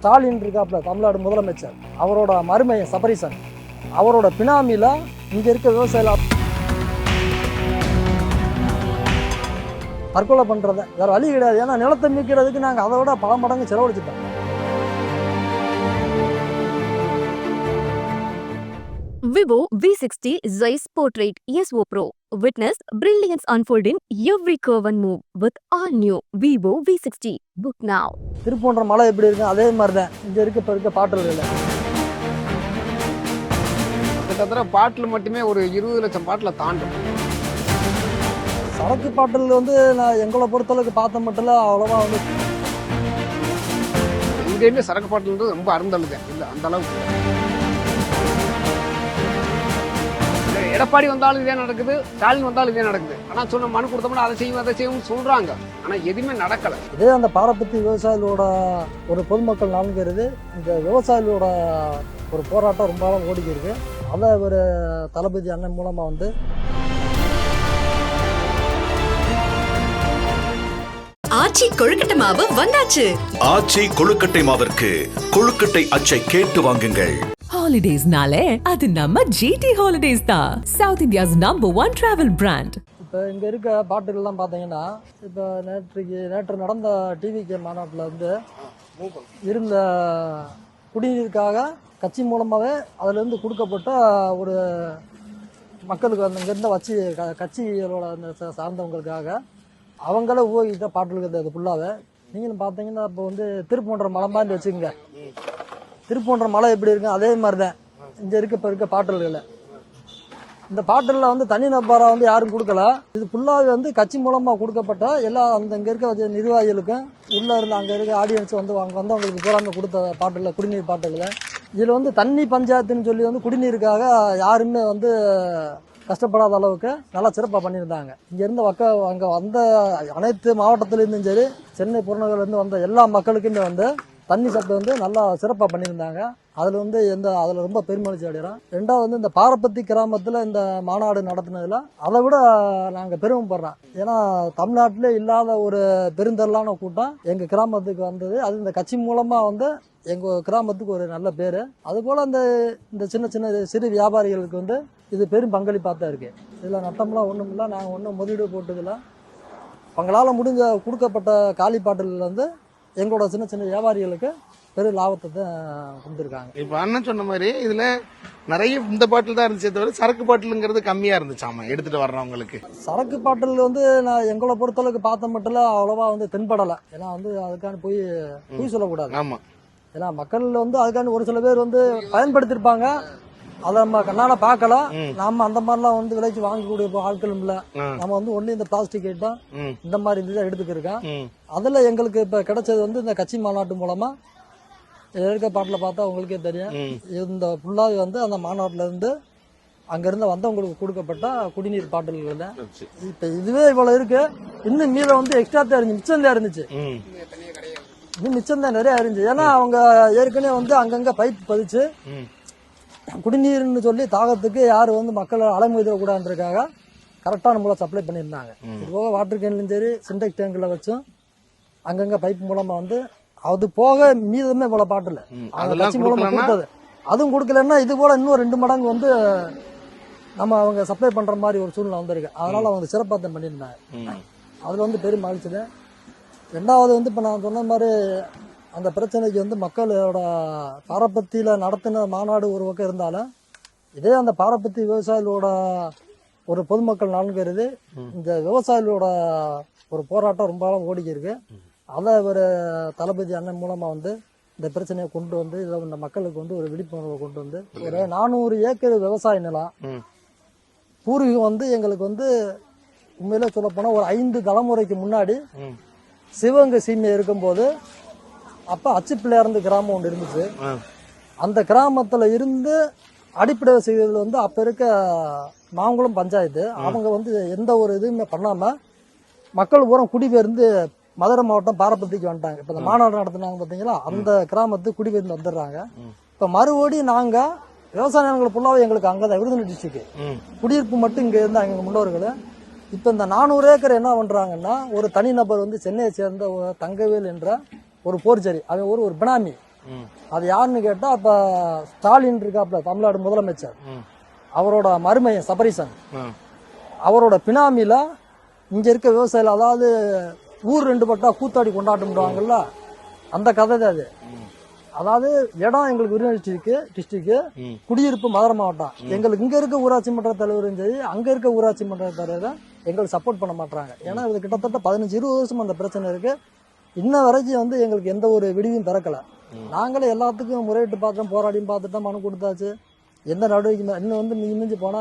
ஸ்டாலின் இருக்காப்புல தமிழ்நாடு முதலமைச்சர் அவரோட மருமையன் சபரிசன் அவரோட பினாமியில் இங்கே இருக்க விவசாயிகள் தற்கொலை பண்ணுறத வேறு வழி கிடையாது. ஏன்னா நிலத்தை மீட்கிறதுக்கு நாங்கள் அதை விட பல மடங்கு செலவழிச்சிட்டோம். Vivo V60 Zeiss Portrait ESO Pro. Witness brilliance unfold in every curve and move with all new Vivo V60. Book now. திருப்பூன்ற மலை எப்படி இருக்கு அதே மாதிரி தான் இங்கே இருக்க இப்போ இருக்க பாட்டுகளில் கிட்டத்தட்ட பாட்டில் மட்டுமே ஒரு இருபது லட்சம் பாட்டில் தாண்டும் சரக்கு பாட்டில் வந்து நான் எங்களை பொறுத்தளவுக்கு பார்த்த மட்டும் அவ்வளோவா வந்து எங்கேயுமே சரக்கு பாட்டில்ன்றது ரொம்ப அருந்தழுது இல்லை அந்த அளவுக்கு எடப்பாடி வந்தாலும் இதே நடக்குது ஸ்டாலின் வந்தாலும் இதே நடக்குது. ஆனால் சொன்ன மனு கொடுத்தோம்னா அதை செய்யும் அதை செய்யும் சொல்றாங்க. ஆனால் எதுவுமே நடக்கலை. இதே அந்த பாரபத்தி விவசாயிகளோட ஒரு பொதுமக்கள் நலன்கிறது இந்த விவசாயிகளோட ஒரு போராட்டம் ரொம்ப நாள் ஓடிக்கிருக்கு. அதை ஒரு தளபதி அண்ணன் மூலமாக வந்து ஆச்சி கொழுக்கட்டை மாவு வந்தாச்சு. ஆச்சி கொழுக்கட்டை மாவிற்கு கொழுக்கட்டை அச்சை கேட்டு வாங்குங்கள். ஹாலிடேஸ்னாலே அது நம்ம ஜிடி ஹாலிடேஸ் தான். South India's number one travel brand இப்போ இங்கே இருக்க பாட்டுகள்லாம் பார்த்தீங்கன்னா இப்போ நேற்றுக்கு நேற்று நடந்த டிவிகே மாநாட்டில் வந்து இருந்த குடிநீருக்காக கட்சி மூலமாகவே அதிலிருந்து கொடுக்கப்பட்ட ஒரு மக்களுக்கு அந்த இங்கேருந்து வச்சு க கட்சிகளோட அந்த சார்ந்தவங்களுக்காக அவங்கள உபயோகித்த பாட்டுகள் இருந்தது ஃபுல்லாகவே நீங்களும் பார்த்தீங்கன்னா இப்போ வந்து திருப்பூன்ற மலை வச்சுக்கோங்க. திருப்பூன்ற மலை எப்படி இருக்கு அதே மாதிரி தான் இங்கே இருக்க இப்போ இருக்க பாட்டல்களில். இந்த பாட்டலில் வந்து தனி நபராக வந்து யாரும் கொடுக்கல. இது ஃபுல்லாகவே வந்து கட்சி மூலமாக கொடுக்கப்பட்ட எல்லா அந்த இங்கே இருக்க நிர்வாகிகளுக்கும் உள்ளே இருந்த அங்கே இருக்க ஆடியன்ஸ் வந்து அங்கே வந்தவங்களுக்கு பூராமே கொடுத்த பாட்டலில் குடிநீர் பாட்டில் இதில் வந்து தண்ணி பஞ்சாயத்துன்னு சொல்லி வந்து குடிநீருக்காக யாருமே வந்து கஷ்டப்படாத அளவுக்கு நல்லா சிறப்பாக பண்ணியிருந்தாங்க. இங்கேருந்து மக்க அங்கே வந்த அனைத்து மாவட்டத்துலேருந்தும் சரி சென்னை புறநகர்லேருந்து வந்த எல்லா மக்களுக்குமே வந்து தண்ணி சத்து வந்து நல்லா சிறப்பாக பண்ணியிருந்தாங்க. அதில் வந்து எந்த அதில் ரொம்ப பெருமகிழ்ச்சி அடைகிறோம். ரெண்டாவது வந்து இந்த பாரப்பத்தி கிராமத்தில் இந்த மாநாடு நடத்தினதில் அதை விட நாங்கள் பெருமைப்படுறோம். ஏன்னா தமிழ்நாட்டிலே இல்லாத ஒரு பெருந்தரலான கூட்டம் எங்கள் கிராமத்துக்கு வந்தது. அது இந்த கட்சி மூலமாக வந்து எங்கள் கிராமத்துக்கு ஒரு நல்ல பேர். அதுபோல் அந்த இந்த சின்ன சின்ன சிறு வியாபாரிகளுக்கு வந்து இது பெரும் பங்களிப்பாக தான் இருக்குது இதில் நட்டம்லாம் ஒன்றும் இல்லை. நாங்கள் ஒன்றும் முதலீடு போட்டதில்லை. எங்களால் முடிஞ்ச கொடுக்கப்பட்ட காலி பாட்டில் வந்து எங்களோட சின்ன சின்ன வியாபாரிகளுக்கு பெரும் லாபத்தை தான் கொடுத்துருக்காங்க. இப்ப அண்ணன் சொன்ன மாதிரி இதுல நிறைய இந்த பாட்டில் தான் இருந்துச்சே தவிர சரக்கு பாட்டிலுங்கிறது கம்மியா இருந்துச்சாமா? எடுத்துட்டு வர்றவங்களுக்கு. சரக்கு பாட்டில் வந்து நான் எங்களை பொறுத்தளவுக்கு பார்த்த மட்டும் அவ்வளோவா வந்து தென்படலை. ஏன்னா வந்து அதுக்கான போய் பொய் சொல்லக்கூடாது. ஆமா. ஏன்னா மக்கள் வந்து அதுக்கான ஒரு சில பேர் வந்து பயன்படுத்தியிருப்பாங்க அதை நம்ம கண்ணால பார்க்கலாம் ம். நாம அந்த மாதிரிலாம் வந்து விலைக்கு வாங்கக்கூடிய ஆட்களும் இல்லை. நம்ம வந்து ஒன்லி இந்த பிளாஸ்டிக் ஐட்டம் இந்த மாதிரி இதுதான் எடுத்துக்கிருக்கோம் அதில் எங்களுக்கு இப்போ கிடைச்சது வந்து இந்த கட்சி மாநாட்டு மூலமாக இருக்க பாட்டில் பார்த்தா உங்களுக்கே தெரியும். இந்த ஃபுல்லாகவே வந்து அந்த மாநாட்டில் இருந்து அங்கேருந்து வந்தவங்களுக்கு கொடுக்கப்பட்ட குடிநீர் பாட்டில்கள் இப்போ இதுவே இவ்வளோ இருக்கு. இன்னும் மீதம் வந்து எக்ஸ்ட்ரா தான் இருந்துச்சு. மிச்சம் தான் இருந்துச்சு. இன்னும் மிச்சம் தான் நிறைய இருந்துச்சு. ஏன்னா அவங்க ஏற்கனவே வந்து அங்கங்கே பைப் பதிச்சு. குடிநீர்னு சொல்லி தாகத்துக்கு யார் வந்து மக்கள் அலைமொய்திடக்கூடாதுன்றதுக்காக கரெக்டான மூலம் சப்ளை பண்ணியிருந்தாங்க. இது போக வாட்டர் கேன்லையும் சரி சிண்டெக்ஸ் டேங்கில் வச்சும் அங்கங்கே பைப் மூலமாக வந்து அது போக மீதமே இவ்வளோ பாட்டில். அதெல்லாம் கட்சி மூலமாக கொடுத்தது. அதுவும் கொடுக்கலன்னா இது போல இன்னும் ரெண்டு மடங்கு வந்து நம்ம அவங்க சப்ளை பண்ணுற மாதிரி ஒரு சூழ்நிலை வந்திருக்கு. அதனால அவங்க சிறப்பாக தான் பண்ணியிருந்தாங்க அதில் வந்து பெரும் மகிழ்ச்சி தான் ரெண்டாவது வந்து இப்போ நான் சொன்ன மாதிரி அந்த பிரச்சனைக்கு வந்து மக்களோட பாரபத்தியில் நடத்தின மாநாடு ஒரு பக்கம் இருந்தாலும் இதே அந்த பாரபத்தி விவசாயிகளோட ஒரு பொதுமக்கள் நலன்கிறது இந்த விவசாயிகளோட ஒரு போராட்டம் ரொம்ப நாளாக ஓடிக்கிருக்கு அதை ஒரு தளபதி அண்ணன் மூலமாக வந்து இந்த பிரச்சனையை கொண்டு வந்து இதை இந்த மக்களுக்கு வந்து ஒரு விழிப்புணர்வை கொண்டு வந்து ஒரு நானூறு ஏக்கர் விவசாய நிலம். பூர்வீகம் வந்து எங்களுக்கு வந்து உண்மையிலே சொல்லப்போனால் ஒரு ஐந்து தலைமுறைக்கு முன்னாடி. சிவகங்கை சீமை இருக்கும்போது அப்போ அச்சுப்பிள்ளையார்ந்து கிராமம் ஒன்று இருந்துச்சு. அந்த கிராமத்தில் இருந்து அடிப்படை வசதிகள் வந்து அப்போ இருக்க மாங்குளம் பஞ்சாயத்து. அவங்க வந்து எந்த ஒரு இதுவுமே பண்ணாமல் மக்கள் பூரா குடிபெயர்ந்து மதுரை மாவட்டம் பாரப்பத்திக்கு வந்துட்டாங்க. இப்போ இந்த மாநாடு நடத்துனாங்க பார்த்தீங்களா அந்த கிராமத்துக்கு குடிபெயர்ந்து வந்துடுறாங்க. இப்போ மறுபடியும் நாங்கள் விவசாய நிலங்கள் ஃபுல்லாகவே எங்களுக்கு அங்கே தான் விருதுநகர் டிஸ்ட்ரிக்ட். குடியிருப்பு மட்டும் இங்கே இருந்தாங்க எங்கள் முன்னோர்கள். இப்போ இந்த நானூறு ஏக்கர் என்ன பண்ணுறாங்கன்னா ஒரு தனிநபர் வந்து சென்னையை சேர்ந்த ஒரு தங்கவேல் என்ற ஒரு போர்ச்சரி அவன் ஒரு ஒரு பினாமி. அது யாருன்னு கேட்டா அப்ப ஸ்டாலின் இருக்காப்ல தமிழ்நாடு முதலமைச்சர். அவரோட மருமையன் சபரிசன். அவரோட பினாமில இங்க இருக்க விவசாயிகள் அதாவது ஊர் ரெண்டு பட்டா கூத்தாடி கொண்டாட்டம்ன்றாங்கல்ல அந்த கதை தான் அது அதாவது இடம் எங்களுக்கு விருதுநகர் டிஸ்ட்ரிக்ட் டிஸ்ட்ரிக்ட். குடியிருப்பு மதுரை மாவட்டம். எங்களுக்கு இங்க இருக்க ஊராட்சி மன்ற தலைவரும் சரி அங்க இருக்க ஊராட்சி மன்ற தலைவர் எங்களுக்கு சப்போர்ட் பண்ண மாட்டாங்க ஏன்னா இது கிட்டத்தட்ட பதினஞ்சு இருபது வருஷம் அந்த பிரச்சனை இருக்கு. இன்ன வரைக்கும் வந்து எங்களுக்கு எந்த ஒரு விடிவும் திறக்கல. நாங்களே எல்லாத்துக்கும் முறையிட்டு பார்த்தோம் போராடியும் பார்த்துட்டோம் மனு கொடுத்தாச்சு. எந்த நடவடிக்கை இன்னும் வந்து மிஞ்சி மிஞ்சி போனா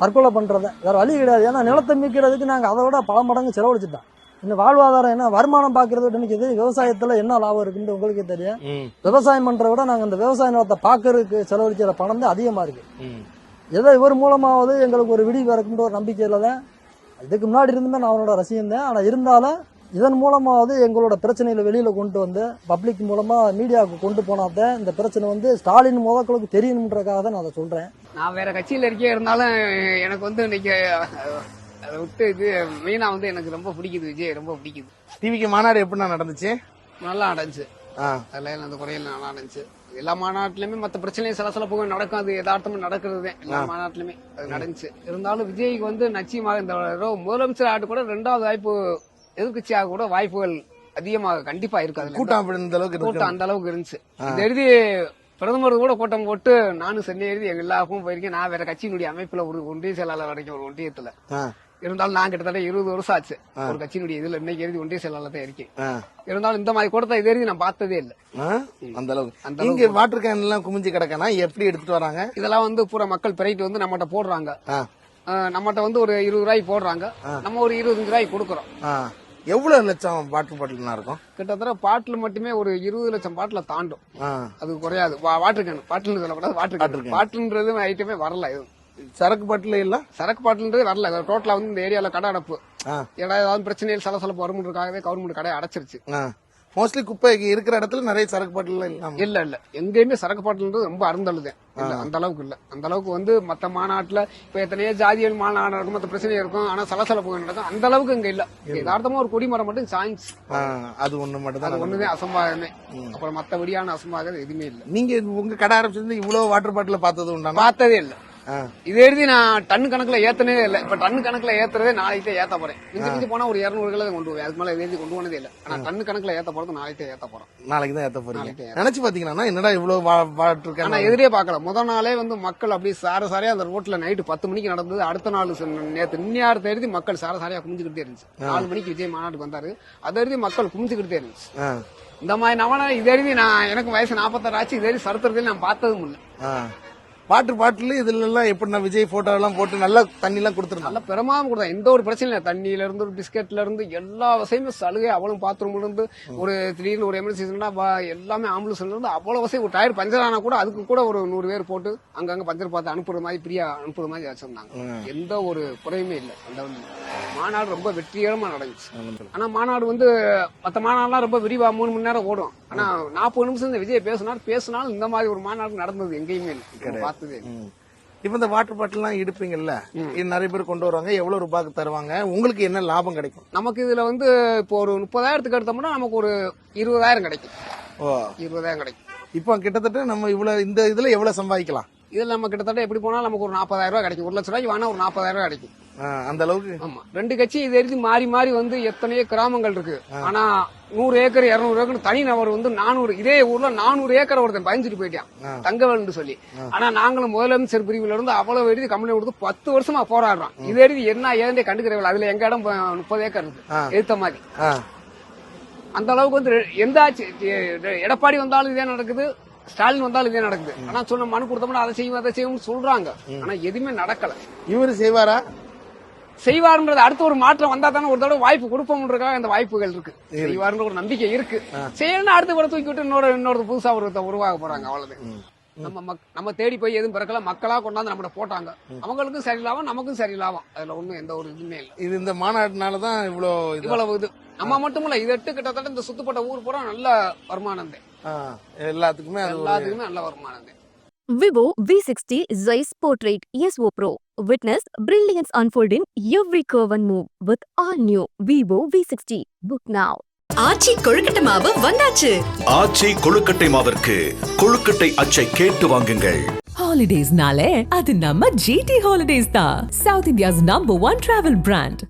தற்கொலை பண்றத. வேற வழி கிடையாது. ஏன்னா நிலத்தை மீட்கிறதுக்கு நாங்க அதை விட பல மடங்கு செலவழிச்சிட்டோம். இன்னும் வாழ்வாதாரம் என்ன வருமானம் பார்க்கறது இன்னைக்கு இது விவசாயத்துல என்ன லாபம் இருக்குன்னு உங்களுக்கே தெரியும். விவசாயம் பண்றத விட நாங்க இந்த விவசாய நிலத்தை பார்க்கறதுக்கு செலவழிக்கிற பணம் தான் அதிகமா இருக்கு. ம். ஏதோ இவர் மூலமாவது எங்களுக்கு ஒரு விடிவு இருக்குன்ற ஒரு நம்பிக்கையில தான். இதுக்கு முன்னாடி இருந்துமே நான் அவனோட ரசிகம் தான். ஆனா இருந்தாலும் இதன் மூலமாவது எங்களோட பிரச்சனைகளை வெளியில கொண்டு வந்து பப்ளிக் மூலமா மீடியாவுக்கு கொண்டு போனாதான் இந்த பிரச்சனை வந்து ஸ்டாலின் முதக்களுக்கு தெரியணுன்றதுக்காக தான் நான் அதை சொல்றேன். நான் வேற கட்சியில இருக்கே இருந்தாலும் எனக்கு வந்து இன்னைக்கு அதை விட்டு இது மெயினா வந்து எனக்கு ரொம்ப பிடிக்குது விஜய் ரொம்ப பிடிக்குது. டிவிக்கு மாநாடு எப்படிண்ணா நடந்துச்சு? நல்லா நடந்துச்சு. அதுல அந்த குறையில நல்லா நடந்துச்சு. எல்லா மாநாட்டிலுமே மத்த பிரச்சனையும் சலசலப்புகள் நடக்கும். அது யதார்த்தமா நடக்கிறது. எல்லா மாநாட்டிலுமே அது நடந்துச்சு. இருந்தாலும் விஜய்க்கு வந்து நிச்சயமாக இந்த முதலமைச்சர் ஆட்டு கூட ரெண்டாவது வாய்ப்பு எதிர்கட்சியாக கூட வாய்ப்புகள் அதிகமாக கண்டிப்பா இருக்கு அதுல கூட்டம் இந்த அளவுக்கு கூட்டம் அந்த அளவுக்கு இருந்துச்சு. இது எழுதி பிரதமர் கூட கூட்டம் போட்டு நானும் சென்னை எழுதி எங்க எல்லாருக்கும் போயிருக்கேன். நான் வேற கட்சியினுடைய அமைப்புல ஒரு ஒன்றிய செயலாளர் வரைக்கும் ஒரு ஒன்றியத்துல. இருந்தாலும் நான் கிட்டத்தட்ட இருபது வருஷம் ஆச்சு. ஒரு கட்சியினுடைய இதுல இன்னைக்கு எழுதி ஒன்றிய செயலாளர் தான் இருக்கேன். இருந்தாலும் இந்த மாதிரி கூட்டத்தை இது எழுதி நான் பார்த்ததே இல்லை? அந்த அளவுக்கு. அந்த இங்க வாட்டர் கேன் எல்லாம் குமிஞ்சு கிடக்கனா எப்படி எடுத்துட்டு வராங்க? இதெல்லாம் வந்து பூரா மக்கள் பிரைட்டு வந்து நம்மகிட்ட போடுறாங்க. நம்மகிட்ட வந்து ஒரு இருபது ரூபாய்க்கு போடுறாங்க. நம்ம ஒரு இருபத்தஞ்சு ரூபாய்க்கு கொடுக்குறோம். எவ்வளவு லட்சம் வாட்டர் பாட்டில்னா இருக்கும்? கிட்டத்தட்ட பாட்டில் மட்டுமே ஒரு இருபது லட்சம் பாட்டில தாண்டும். அது குறையாது. Water can. பாட்டில் சொல்லக்கூடாது வாட்டர் கேன். பாட்டில்ன்றது ஐட்டமே வரல இது சரக்கு பாட்டில் இல்ல? சரக்கு பாட்டில்ன்றது வரல. டோட்டலா வந்து இந்த ஏரியால கடை அடைப்பு. ஏன்னா ஏதாவது பிரச்சனைகள் சலசலப்பு வரும்ன்றதுக்காகவே கவர்மெண்ட் கடை அடைச்சிருச்சு. மோஸ்ட்லி குப்பை இருக்கிற இடத்துல நிறைய சரக்கு பாட்டில் இல்லாம இல்ல இல்ல. எங்கேயுமே சரக்கு பாட்டில்ன்றது ரொம்ப அருந்தழுதேன் இல்ல அந்த அளவுக்கு இல்ல. அந்த அளவுக்கு வந்து மத்த மாநாட்டுல இப்ப எத்தனையோ ஜாதிகள் மாநாடு நடக்கும் மத்த பிரச்சனை இருக்கும். ஆனா சலசலப்பு நடக்கும் அந்த அளவுக்கு இங்க இல்ல. யதார்த்தமா ஒரு கொடிமரம் மட்டும் சாய்ஸ் அது ஒண்ணு மட்டும் தான் ஒண்ணுதான் அசம்பாதமே அப்புறம் மத்தபடியான அசம்பாதம் எதுவுமே இல்ல. நீங்க உங்க கடை ஆரம்பிச்சிருந்து இவ்வளவு வாட்டர் பாட்டில் பார்த்தது உண்டானா? பார்த்ததே இல்ல. இது எழுதி நான் டன் கணக்குல ஏத்தனே இல்ல. இப்ப டன் கணக்குல ஏத்துறதே நாளைக்கு ஏத்த போறேன். மிஞ்சி மிஞ்சி போனா ஒரு இருநூறு கிலோ கொண்டு போவேன். அதுக்கு மேல எழுதி கொண்டு போனதே இல்ல. ஆனா டன் கணக்குல ஏத்த போறது நாளைக்கு ஏத்த போறோம். நாளைக்கு தான் ஏத்த போறீங்க நினைச்சு பாத்தீங்கன்னா என்னடா இவ்வளவு வாட்டர் ஆனா கேன் எதிரே பார்க்கல. முதல் நாளே வந்து மக்கள் அப்படியே சார சாரையா அந்த ரோட்ல நைட்டு பத்து மணிக்கு நடந்தது. அடுத்த நாள் ச- நேத்து இன்னியார் எழுதி மக்கள் சார சாரையா குமிஞ்சுக்கிட்டே இருந்துச்சு. நாலு மணிக்கு விஜய் மாநாட்டுக்கு வந்தாரு. அதை எழுதி மக்கள் குமிஞ்சுக்கிட்டே இருந்துச்சு. இந்த மாதிரி நவன இது எழுதி நான் எனக்கு வயசு நாற்பத்தாறு ஆச்சு. இது எழுதி சரித்திரத்தில் நான் பார்த்ததும் இல்லை. வாட்டர் பாட்டில் இதுல எல்லாம் எப்படி நான் விஜய் போட்டோ எல்லாம் போட்டு நல்லா தண்ணி எல்லாம் கொடுத்துருந்தாங்க நல்ல பெருமாவும் கொடுத்தா எந்த ஒரு பிரச்சனையும் இல்லை. தண்ணியில இருந்து ஒரு பிஸ்கெட்ல இருந்து எல்லா வசதியுமே சலுகை. அவ்வளவு பாத்ரூம்ல இருந்து ஒரு திடீர்னு ஒரு எமர்ஜென்சினா எல்லாமே ஆம்புலன்ஸ்ல இருந்து அவ்வளவு வசதி. ஒரு டயர் பஞ்சர் ஆனா கூட அதுக்கு கூட ஒரு நூறு பேர் போட்டு அங்கங்க பஞ்சர் பார்த்து அனுப்புற மாதிரி பிரியா அனுப்புற மாதிரி வச்சிருந்தாங்க. எந்த ஒரு குறையுமே இல்லை. அந்த மாநாடு ரொம்ப வெற்றிகரமா நடந்துச்சு. ஆனா மாநாடு வந்து மத்த மாநாடுலாம் ரொம்ப விரிவா மூணு மணி நேரம் ஓடும். ஆனா நாற்பது நிமிஷம் இந்த விஜய் பேசினார். பேசினாலும் இந்த மாதிரி ஒரு மாநாடு நடந்தது எங்கேயுமே இல்லை. இல்லை. இப்ப இந்த வாட்டர் பாட்டில் எல்லாம் எடுப்பீங்கல்ல இது நிறைய பேர் கொண்டு வருவாங்க எவ்வளவு ரூபாய்க்கு தருவாங்க உங்களுக்கு என்ன லாபம் கிடைக்கும்? நமக்கு இதுல வந்து இப்போ ஒரு முப்பதாயிரத்துக்கு எடுத்தோம்னா நமக்கு ஒரு இருபதாயிரம் கிடைக்கும். ஓ. இருபதாயிரம் கிடைக்கும். இப்போ கிட்டத்தட்ட நம்ம இவ்வளவு இந்த இதுல எவ்வளவு சம்பாதிக்கலாம்? இதுல நம்ம கிட்டத்தட்ட எப்படி போனாலும் நமக்கு ஒரு நாற்பதாயிரம் ரூபாய் கிடைக்கும். ஒரு லட்ச ரூபாய்க்கு வேணா ஒரு நாற்பதாயிரம் ரூபாய் கிடைக்கும். அந்த அளவுக்கு? ஆமா. ரெண்டு கட்சி இது எழுதி மாறி மாறி வந்து எத்தனையோ கிராமங்கள் இருக்கு. ஆனா நூறு ஏக்கர் இருநூறு ஏக்கர் தனி நபர் வந்து நானூறு இதே ஊர்ல நானூறு ஏக்கர் ஒருத்தன் பயந்துட்டு போயிட்டான். தங்கவேல்னு சொல்லி. ஆனா நாங்களும் முதலமைச்சர் பிரிவுல இருந்து அவ்வளவு எழுதி கம்பெனி கொடுத்து பத்து வருஷமா போராடுறோம். இது எழுதி என்ன ஏதே கண்டுக்கிறவில்லை அதுல எங்க இடம் முப்பது ஏக்கர் இருக்கு. எடுத்த மாதிரி. அந்த அளவுக்கு வந்து எந்த எடப்பாடி வந்தாலும் இதே நடக்குது. ஸ்டாலின் வந்தாலும் இதே நடக்குது. ஆனா சொன்ன மனு கொடுத்தோம்னா அதை செய்வோம் அதை செய்வோம்னு சொல்றாங்க. ஆனா எதுவுமே நடக்கல. இவரு செய்வாரா? செய்வாருன்றது அடுத்த ஒரு மாற்றம் வந்தா தானே ஒரு தடவை வாய்ப்பு கொடுப்போம்ன்றதுக்காக அந்த வாய்ப்புகள் இருக்கு. செய்வாருன்ற ஒரு நம்பிக்கை இருக்கு. செய்யணும்னா அடுத்த கூட தூக்கி விட்டு இன்னொரு இன்னொரு புதுசா ஒரு உருவாக போறாங்க அவ்வளவுதான். நம்ம மக்- நம்ம தேடி போய் எதுவும் பிறக்கல மக்களா கொண்டாந்து நம்மகிட்ட போட்டாங்க. அவங்களுக்கும் சரியில்லாம நமக்கும் சரியில்லாம. அதுல ஒண்ணும் எந்த ஒரு இதுவுமே இல்லை. இது இந்த மாநாடுனால தான் இவ்வளோ இது இவ்வளவு இது. நம்ம மட்டும் இல்ல இது எட்டு கிட்டத்தட்ட இந்த சுத்துப்பட்ட ஊர் பூரா நல்ல வருமானம் தான். எல்லாத்துக்குமே எல்லாத்துக்குமே நல்ல வருமானம் தான். Vivo V60 Zeiss Portrait ESO Pro. Witness brilliance unfold in every curve and move with all new Vivo V60. Book now. ஆச்சி கொழுக்கட்டை மாவு வந்தாச்சு ஆச்சி கொழுக்கட்டை மாவிற்கு கொழுக்கட்டை அச்சை கேட்டு வாங்குங்கள் ஹாலிடேஸ்னாலே அது நம்ம ஜிடி ஹாலிடேஸ் தான் south India's number one travel brand